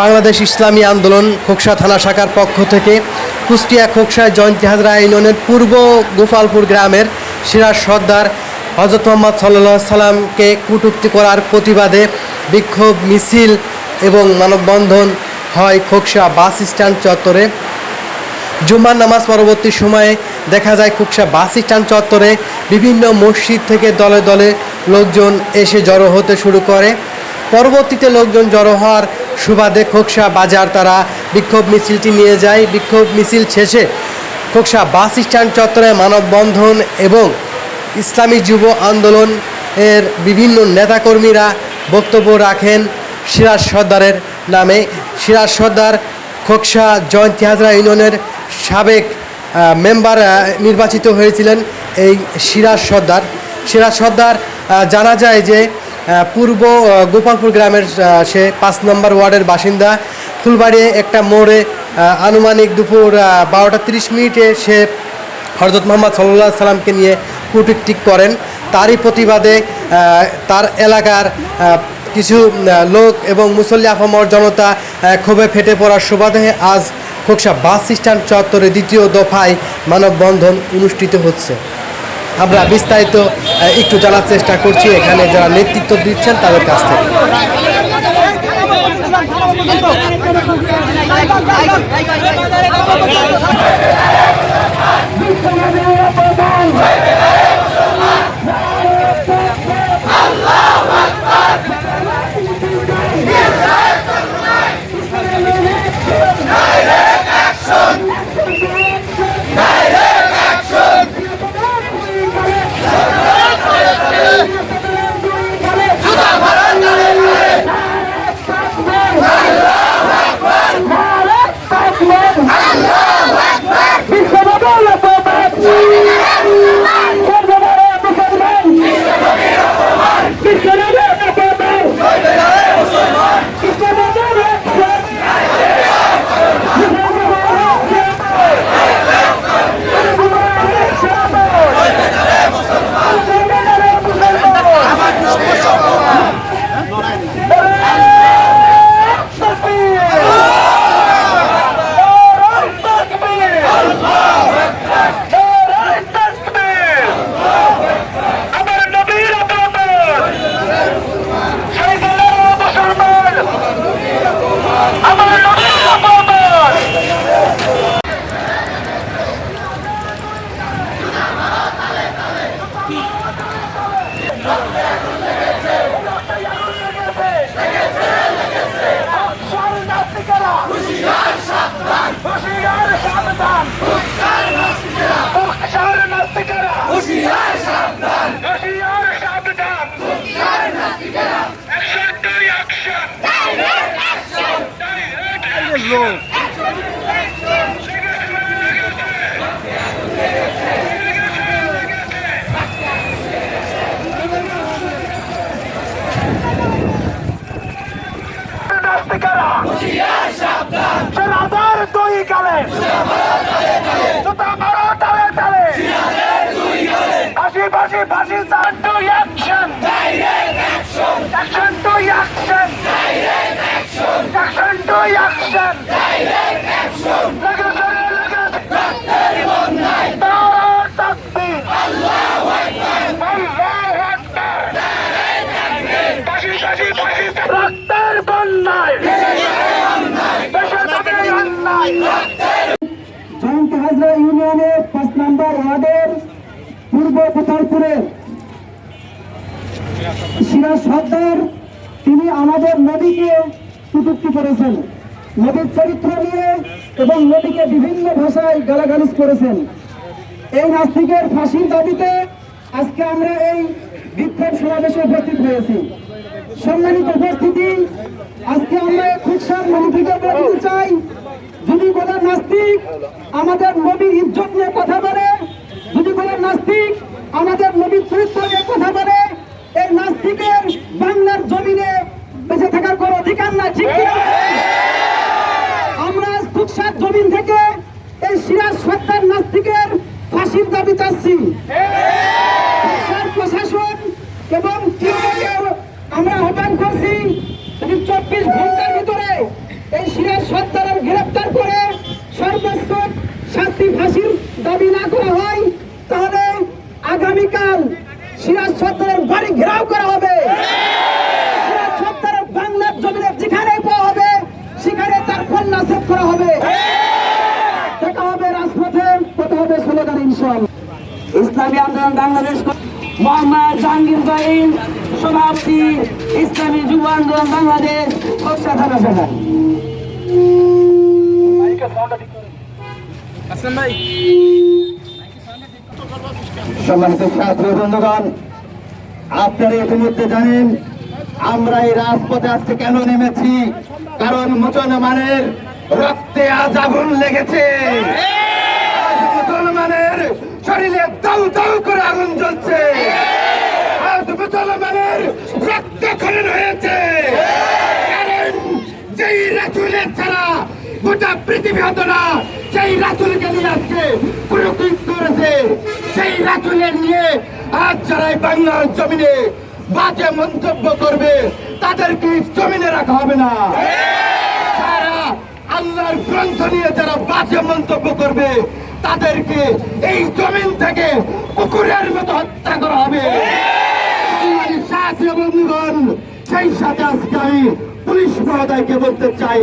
বাংলাদেশ ইসলামী আন্দোলন খোকসা থানা শাখার পক্ষ থেকে কুষ্টিয়া খোকসা জয়ন্তী হাজরা ইউনিয়নের পূর্ব গোপালপুর গ্রামের সিরাজ সর্দার হজরত মোহাম্মদ সাল্লাহ সাল্লামকে কটূক্তি করার প্রতিবাদে বিক্ষোভ মিছিল এবং মানববন্ধন হয় খোকসা বাস স্ট্যান্ড চত্বরে। জুম্মার নামাজ পরবর্তী সময়ে দেখা যায় খুকসা বাস স্ট্যান্ড চত্বরে বিভিন্ন মসজিদ থেকে দলে দলে লোকজন এসে জড়ো হতে শুরু করে। পরবর্তীতে লোকজন জড়ো হওয়ার সুবাদে খোকসা বাজার তারা বিক্ষোভ মিছিলটি নিয়ে যায়। বিক্ষোভ মিছিল শেষে খোকসা বাস স্ট্যান্ড চত্বরে মানববন্ধন এবং ইসলামী যুব আন্দোলন এর বিভিন্ন নেতাকর্মীরা বক্তব্য রাখেন সিরাজ সর্দারের নামে। সিরাজ সর্দার খোকসা জয়ন্তী হাজরা ইউনিয়নের সাবেক মেম্বার নির্বাচিত হয়েছিলেন এই সিরাজ সর্দার। সিরাজ সর্দার জানা যায় যে পূর্ব গোপালপুর গ্রামের সে পাঁচ নম্বর ওয়ার্ডের বাসিন্দা। ফুলবাড়ি একটা মোড়ে আনুমানিক দুপুর বারোটা তিরিশ মিনিটে সে হরজত মোহাম্মদ সাল্লাহ সাল্লামকে নিয়ে কুটুকটিক করেন। তারই প্রতিবাদে তার এলাকার কিছু লোক এবং মুসল্লি আফামর জনতা ক্ষোভে ফেটে পড়ার সুবাদে আজ খোকসা বাস স্ট্যান্ড চত্বরে দ্বিতীয় দফায় মানববন্ধন অনুষ্ঠিত হচ্ছে। আমরা বিস্তারিত একটু জানার চেষ্টা করছি। এখানে যারা নেতৃত্ব দিচ্ছেন তাদের কাছ থেকে। ফাঁসি চান to action direct action action to action direct action action to action direct action লেগেছে লেগেছে রক্তের বন্যায় নারায় তাকবীর আল্লাহু আকবার। আল্লাহু আকবার। নারায় তাকবীর ফাঁসি ফাঁসি ফাঁসি রক্তের বন্যায় দেশের হবে অন্যায় জয়ন্তী হাজরা ইউনিয়নের পাঁচ নম্বর ওয়ার্ডের সিরাজ সর্দার, তিনি আমাদের নদীকে করেছেন। নদীর চরিত্র নিয়ে এবং নদীকে বিভিন্ন ভাষায় গালাগালিজ করেছেন। এই নাস্তিকের ফাঁসির দাবিতে আজকে আমরা এই বিক্ষোভ সমাবেশে উপস্থিত হয়েছি। সম্মানিত উপস্থিতি, আজকে আমরা খুচরার মন্ত্রীকে বলতে চাই। যদি কোনো নাস্তিক আমাদের নবীর ইজ্জত নিয়ে কথা বলে আমাদের নবীর চরিত্র কথা বলে, এই নাস্তিকের বাংলার জমিনে বেঁচে থাকার কোনো অধিকার না ঠিক আমরা খুচরার জমিন থেকে এই সিরাজ সত্তার নাস্তিকের ফাঁসির দাবি চাচ্ছি প্রশাসন প্রশাসন এবং কেন্দ্রকে আমরা আহ্বান করছি যদি চব্বিশ ঘণ্টার ভিতরে কোরআন নাসেব করা হবে। দেখা হবে রাজপথে, কথা হবে স্লোগান ইনশাল্লাহ ইসলামী আন্দোলন বাংলাদেশ মোহাম্মদ জাহাঙ্গীর জহির সভাপতি, ইসলামী যুব আন্দোলন বাংলাদেশ শাখা সম্মানিত ছাত্র বন্ধুগণ, আপনারা ইতিমধ্যে জানেন, আমরা এই রাজপথে আজকে কেন নেমেছি? কারণ মুসলমানের রক্তে আজ আগুন লেগেছে। মুসলমানের শরীরে দাউ দাউ করে আগুন জ্বলছে। আজ মুসলমানের রক্ত খনন হয়েছে। যেই রাসুলের ছাড়া গোটা পৃথিবী হতো না, সেই রাসুলকে নিয়ে আজকে প্রয়োগ করেছে। সেই রাসুলের নিয়ে আজ যারা এই বাংলার জমিনে বাজে মন্তব্য করবে, তাদেরকে জমিনে রাখা হবে না। আল্লাহর গ্রন্থ নিয়ে যারা বাজে মন্তব্য করবে, তাদেরকে এই জমিন থেকে কুকুরের মতো হত্যা করা হবে। বন্ধুগণ, সেই সাথে আজকে আমি পুলিশ মহোদয়কে বলতে চাই,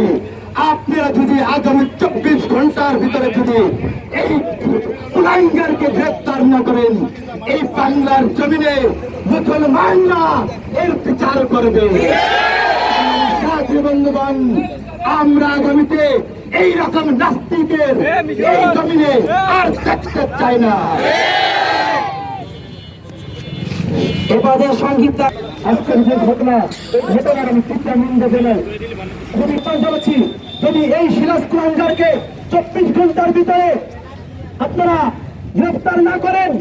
আপনারা যদি আগামী চব্বিশ ঘণ্টার ভিতরে যদি এই কুলাঙ্গারকে গ্রেপ্তার না করেন, এই বাংলার জমিনে মুসলমানরা এর বিচার করবে। বন্ধুগণ আমরা আগামীতে এই রকম নাস্তিকের এই জমিনে আর দেখতে চাই না। এবারে সংগীত আজকের যে ঘটনা এই ঘটনার আমি তীব্র নিন্দা জানাই। আমি বলছি যদি এই সিরাজ চব্বিশ ঘণ্টার ভিতরে আপনারা গ্রেফতার না করেন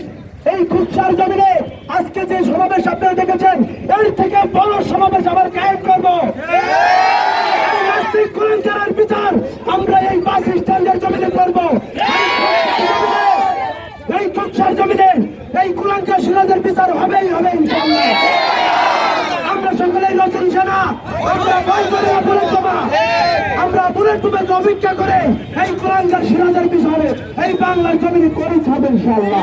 এই কুৎসার জমিনে আজকে যে সমাবেশ আপনারা দেখেছেন এর থেকে বড় সমাবেশ আবার কায়েম করব এই নাস্তিক কুলাঙ্গারের বিচার আমরা এই বাস স্ট্যান্ডের জমিতে করব এই কুৎসার জমিনে এই কুলাঙ্কার সিরাজের বিচার হবেই, হবে আমরা সকলেই নতুন সেনা। আমরা ভয় করে আমরা অপেক্ষা করে এই কুলাঙ্কার সিরাজের বিচারে এই বাংলার জমিনে হবে ইনশাআল্লাহ।